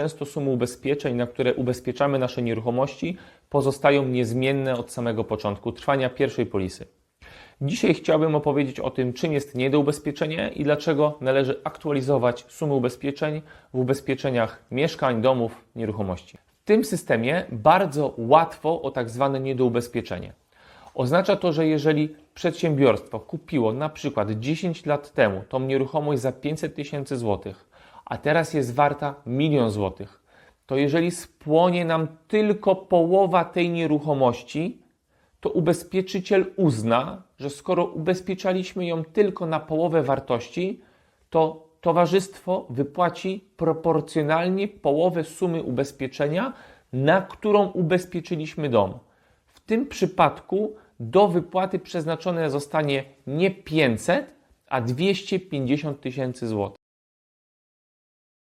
Często sumy ubezpieczeń, na które ubezpieczamy nasze nieruchomości, pozostają niezmienne od samego początku trwania pierwszej polisy. Dzisiaj chciałbym opowiedzieć o tym, czym jest niedoubezpieczenie i dlaczego należy aktualizować sumy ubezpieczeń w ubezpieczeniach mieszkań, domów, nieruchomości. W tym systemie bardzo łatwo o tak zwane niedoubezpieczenie. Oznacza to, że jeżeli przedsiębiorstwo kupiło na przykład 10 lat temu tą nieruchomość za 500 tysięcy złotych, a teraz jest warta milion złotych, to jeżeli spłonie nam tylko połowa tej nieruchomości, to ubezpieczyciel uzna, że skoro ubezpieczaliśmy ją tylko na połowę wartości, to towarzystwo wypłaci proporcjonalnie połowę sumy ubezpieczenia, na którą ubezpieczyliśmy dom. W tym przypadku do wypłaty przeznaczone zostanie nie 500, a 250 tysięcy złotych.